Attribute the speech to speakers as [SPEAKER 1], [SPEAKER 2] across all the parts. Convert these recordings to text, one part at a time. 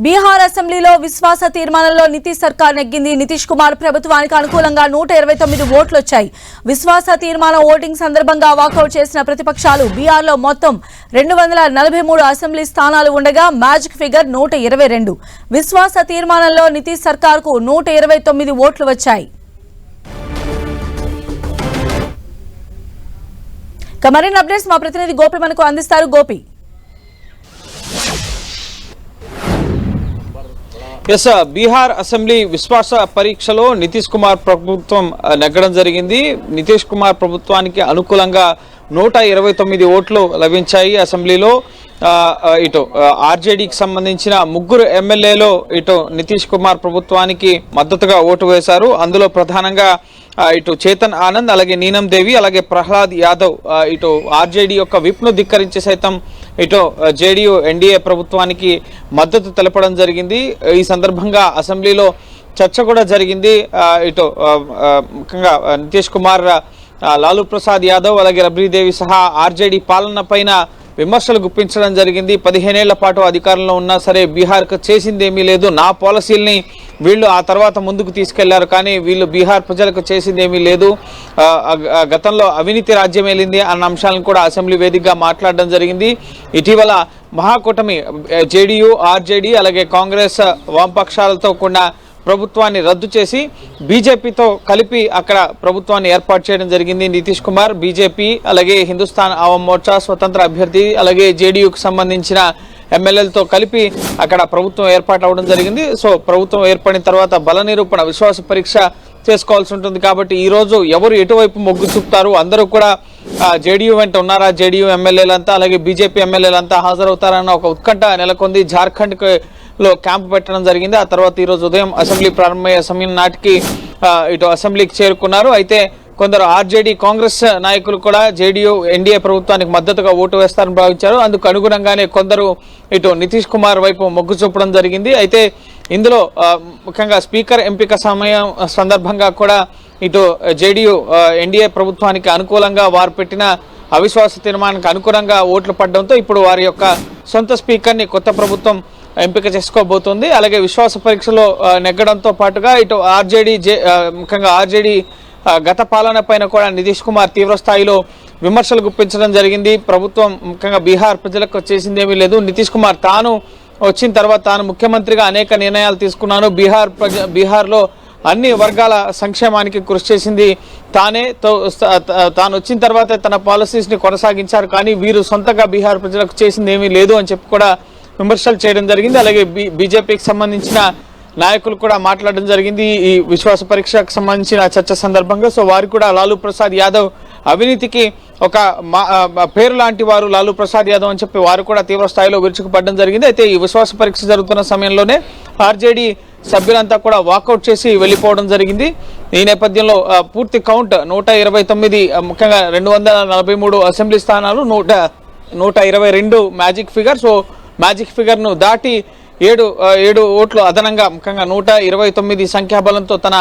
[SPEAKER 1] బీహార్ అసెంబ్లీలో విశ్వాస తీర్మానంలో నితీష్ సర్కార్ నెగ్గింది. నితీష్ కుమార్ ప్రభుత్వానికి అనుకూలంగా నూట ఇరవై తొమ్మిది ఓట్లు వచ్చాయి విశ్వాస తీర్మానం ఓటింగ్ సందర్భంగా వాకౌట్ చేసిన ప్రతిపక్షాలు బీహార్లో మొత్తం రెండు వందల నలభై మూడు అసెంబ్లీ స్థానాలు ఉండగా మ్యాజిక్ ఫిగర్ నూట ఇరవై రెండు. విశ్వాస తీర్మానంలో నితీష్ సర్కార్కు నూట ఇరవై తొమ్మిది ఓట్లు వచ్చాయి. మరిన్ని అప్డేట్స్ మా ప్రతినిధి గోపి మనకు అందిస్తారు. గోపి.
[SPEAKER 2] ఎస్ బీహార్ అసెంబ్లీ విశ్వాస పరీక్షలో నితీష్ కుమార్ ప్రభుత్వం నెగ్గడం జరిగింది. నితీష్ కుమార్ ప్రభుత్వానికి అనుకూలంగా నూట ఇరవై తొమ్మిది ఓట్లు లభించాయి అసెంబ్లీలో. ఇటు ఆర్జేడీకి సంబంధించిన ముగ్గురు ఎమ్మెల్యేలు ఇటు నితీష్ కుమార్ ప్రభుత్వానికి మద్దతుగా ఓటు వేశారు. అందులో ప్రధానంగా ఇటు చేతన్ ఆనంద్ అలాగే నీనం దేవి అలాగే ప్రహ్లాద్ యాదవ్ ఇటు ఆర్జేడీ యొక్క విప్ను ధిక్కరించి సైతం ఇటు జేడీయూ ఎన్డీఏ ప్రభుత్వానికి మద్దతు తెలపడం జరిగింది. ఈ సందర్భంగా అసెంబ్లీలో చర్చ కూడా జరిగింది. ఇటు ముఖ్యంగా నితీష్ కుమార్ లాలూ ప్రసాద్ యాదవ్ అలాగే రబ్రీదేవి సహా ఆర్జేడీ పాలన పైన విమర్శలు గుప్పించడం జరిగింది. పదిహేనేళ్ళ పాటు అధికారంలో ఉన్నా సరే బీహార్కు చేసింది ఏమీ లేదు. నా పాలసీల్ని వీళ్ళు ఆ తర్వాత ముందుకు తీసుకెళ్ళారు కానీ వీళ్ళు బీహార్ ప్రజలకు చేసింది ఏమీ లేదు గతంలో అవినీతి రాజ్యం వెళ్ళింది అన్న అంశాలను కూడా అసెంబ్లీ వేదికగా మాట్లాడడం జరిగింది. ఇటీవల మహాకూటమి జేడీయూ ఆర్జేడీ అలాగే కాంగ్రెస్ వామపక్షాలతో కూడిన ప్రభుత్వాన్ని రద్దు చేసి బీజేపీతో కలిపి అక్కడ ప్రభుత్వాన్ని ఏర్పాటు చేయడం జరిగింది. నితీష్ కుమార్ బీజేపీ అలాగే హిందుస్థాన్ ఆవం మోర్చా స్వతంత్ర అభ్యర్థి అలాగే జేడీయూకి సంబంధించిన ఎమ్మెల్యేలతో కలిపి అక్కడ ప్రభుత్వం ఏర్పాటు అవడం జరిగింది. సో ప్రభుత్వం ఏర్పడిన తర్వాత బల నిరూపణ విశ్వాస పరీక్ష చేసుకోవాల్సి ఉంటుంది కాబట్టి ఈరోజు ఎవరు ఎటువైపు మొగ్గు చూపుతారు? అందరూ కూడా జేడీయూ వెంట ఉన్నారా? జేడీయూ ఎమ్మెల్యేలంతా అలాగే బీజేపీ ఎమ్మెల్యేలంతా హాజరవుతారన్న ఒక ఉత్కంఠ నెలకొంది. జార్ఖండ్కి లో క్యాంపు పెట్టడం జరిగింది. ఆ తర్వాత ఈరోజు ఉదయం అసెంబ్లీ ప్రారంభమయ్యే సమయం నాటికి ఇటు అసెంబ్లీకి చేరుకున్నారు. అయితే కొందరు ఆర్జేడీ కాంగ్రెస్ నాయకులు కూడా జేడీయూ ఎన్డీఏ ప్రభుత్వానికి మద్దతుగా ఓటు వేస్తారని భావించారు. అందుకు అనుగుణంగానే కొందరు ఇటు నితీష్ కుమార్ వైపు మొగ్గు చూపడం జరిగింది. అయితే ఇందులో ముఖ్యంగా స్పీకర్ ఎంపిక సమయం సందర్భంగా కూడా ఇటు జేడీయూ ఎన్డీఏ ప్రభుత్వానికి అనుకూలంగా వారు పెట్టిన అవిశ్వాస తీర్మానానికి అనుకూలంగా ఓట్లు పడడంతో ఇప్పుడు వారి యొక్క సొంత స్పీకర్ని కొత్త ప్రభుత్వం ఎంపిక చేసుకోబోతుంది. అలాగే విశ్వాస పరీక్షలో నెగ్గడంతో పాటుగా ఇటు ఆర్జేడీ జే ముఖ్యంగా ఆర్జేడీ గత పాలన పైన కూడా నితీష్ కుమార్ తీవ్రస్థాయిలో విమర్శలు గుప్పించడం జరిగింది. ప్రభుత్వం ముఖ్యంగా బీహార్ ప్రజలకు చేసింది ఏమీ లేదు. నితీష్ కుమార్ తాను వచ్చిన తర్వాత తాను ముఖ్యమంత్రిగా అనేక నిర్ణయాలు తీసుకున్నాను. బీహార్ ప్రజ బీహార్లో అన్ని వర్గాల సంక్షేమానికి కృషి చేసింది తానే. తో- తాను వచ్చిన తర్వాత తన పాలసీస్ని కొనసాగించారు. కానీ వీరు సొంతంగా బీహార్ ప్రజలకు చేసింది ఏమీ లేదు అని చెప్పి కూడా విమర్శలు చేయడం జరిగింది. అలాగే బీజేపీకి సంబంధించిన నాయకులు కూడా మాట్లాడడం జరిగింది. ఈ విశ్వాస పరీక్షకు సంబంధించిన చర్చ సందర్భంగా. సో వారు కూడా లాలూ ప్రసాద్ యాదవ్ అవినీతికి ఒక మా- పేరు లాంటి వారు లాలూ ప్రసాద్ యాదవ్ అని చెప్పి వారు కూడా తీవ్ర స్థాయిలో విరుచుకుపడడం జరిగింది. అయితే ఈ విశ్వాస పరీక్ష జరుగుతున్న సమయంలోనే ఆర్జేడీ సభ్యులంతా కూడా వాకౌట్ చేసి వెళ్ళిపోవడం జరిగింది. ఈ నేపథ్యంలో పూర్తి కౌంట్ నూట ఇరవై తొమ్మిది ముఖ్యంగా రెండు వందల నలభై మూడు అసెంబ్లీ స్థానాలు నూట నూట ఇరవై రెండు మ్యాజిక్ ఫిగర్. సో మ్యాజిక్ ఫిగర్ను దాటి ఏడు ఏడు ఓట్లు అదనంగా ముఖ్యంగా నూట ఇరవై తొమ్మిది సంఖ్యాబలంతో తన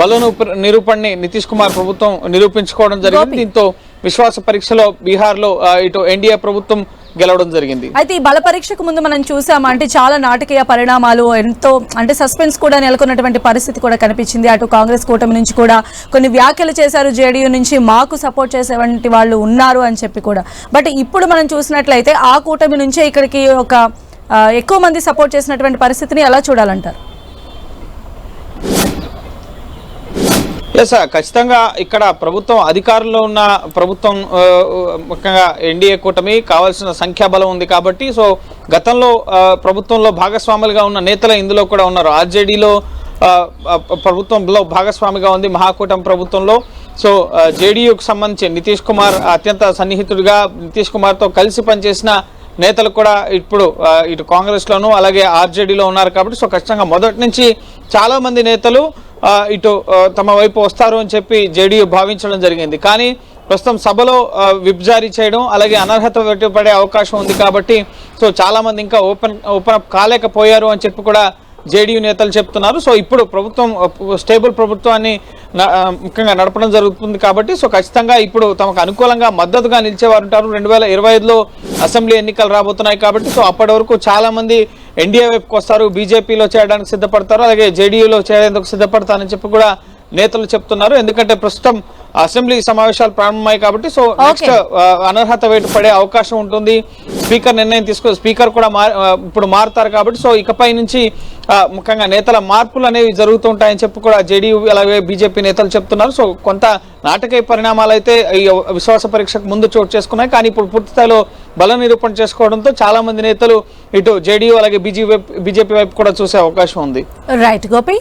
[SPEAKER 2] బలను నిరూపణని నితీష్ కుమార్ ప్రభుత్వం నిరూపించుకోవడం జరిగింది. దీంతో విశ్వాస పరీక్షలో బీహార్లో ఇటు ఎన్డీఏ ప్రభుత్వం గెలవడం జరిగింది.
[SPEAKER 1] అయితే ఈ బల పరీక్షకు ముందు మనం చూసాం అంటే చాలా నాటకీయ పరిణామాలు ఎంతో అంటే సస్పెన్స్ కూడా నెలకొన్నటువంటి పరిస్థితి కూడా కనిపించింది. అటు కాంగ్రెస్ కూటమి నుంచి కూడా కొన్ని వ్యాఖ్యలు చేశారు జేడీయూ నుంచి మాకు సపోర్ట్ చేసేటువంటి వాళ్ళు ఉన్నారు అని చెప్పి కూడా. బట్ ఇప్పుడు మనం చూసినట్లయితే ఆ కూటమి నుంచే ఇక్కడికి ఒక ఎక్కువ మంది సపోర్ట్ చేసినటువంటి పరిస్థితిని ఎలా చూడాలంటారు?
[SPEAKER 2] ఎస్ ఖచ్చితంగా ఇక్కడ ప్రభుత్వం అధికారంలో ఉన్న ప్రభుత్వం ముఖ్యంగా ఎన్డీఏ కూటమి కావాల్సిన సంఖ్యాబలం ఉంది కాబట్టి సో గతంలో ప్రభుత్వంలో భాగస్వాములుగా ఉన్న నేతలు ఇందులో కూడా ఉన్నారు. ఆర్జేడీలో ప్రభుత్వంలో భాగస్వామిగా ఉంది మహాకూటమి ప్రభుత్వంలో. సో జేడీయూకి సంబంధించి నితీష్ కుమార్ అత్యంత సన్నిహితుడిగా నితీష్ కుమార్తో కలిసి పనిచేసిన నేతలు కూడా ఇప్పుడు ఇటు కాంగ్రెస్లోను అలాగే ఆర్జేడీలో ఉన్నారు కాబట్టి సో ఖచ్చితంగా మొదటి నుంచి చాలామంది నేతలు ఇటు తమ వైపు వస్తారు అని చెప్పి జేడీయూ భావించడం జరిగింది. కానీ ప్రస్తుతం సభలో విప్ జారీ చేయడం అలాగే అనర్హత పడే అవకాశం ఉంది కాబట్టి సో చాలా మంది ఇంకా ఓపెన్ ఓపెన్ అప్ కాలేకపోయారు అని చెప్పి కూడా జేడీయూ నేతలు చెప్తున్నారు. సో ఇప్పుడు ప్రభుత్వం స్టేబుల్ ప్రభుత్వాన్ని న- ముఖ్యంగా నడపడం జరుగుతుంది కాబట్టి సో ఖచ్చితంగా ఇప్పుడు తమకు అనుకూలంగా మద్దతుగా నిలిచేవారు ఉంటారు. రెండు వేల ఇరవై ఐదులో అసెంబ్లీ ఎన్నికలు రాబోతున్నాయి కాబట్టి సో అప్పటి వరకు చాలా మంది ఎన్డీఏ వైపుకి వస్తారు బీజేపీలో చేరడానికి సిద్ధపడతారు అలాగే జేడీయూలో చేరేందుకు సిద్ధపడతారని చెప్పి కూడా నేతలు చెప్తున్నారు. ఎందుకంటే ప్రస్తుతం అసెంబ్లీ సమావేశాలు ప్రారంభమయ్యాయి కాబట్టి సో నెక్స్ట్ అనర్హత వేటు పడే అవకాశం ఉంటుంది. స్పీకర్ నిర్ణయం తీసుకో స్పీకర్ కూడా ఇప్పుడు మారుతారు కాబట్టి సో ఇకపై నుంచి ముఖ్యంగా నేతల మార్పులు అనేవి జరుగుతుంటాయని చెప్పి కూడా జేడీయూ అలాగే బీజేపీ నేతలు చెప్తున్నారు. సో కొంత నాటకీయ పరిణామాలు అయితే ఈ విశ్వాస పరీక్షకు ముందు చోటు చేసుకున్నాయి. కానీ ఇప్పుడు పూర్తి స్థాయిలో బల నిరూపణ చేసుకోవడంతో చాలా మంది నేతలు ఇటు జేడీయూ అలాగే బీజేపీ బీజేపీ వైపు కూడా చూసే అవకాశం ఉంది.
[SPEAKER 1] రైట్ గోపి?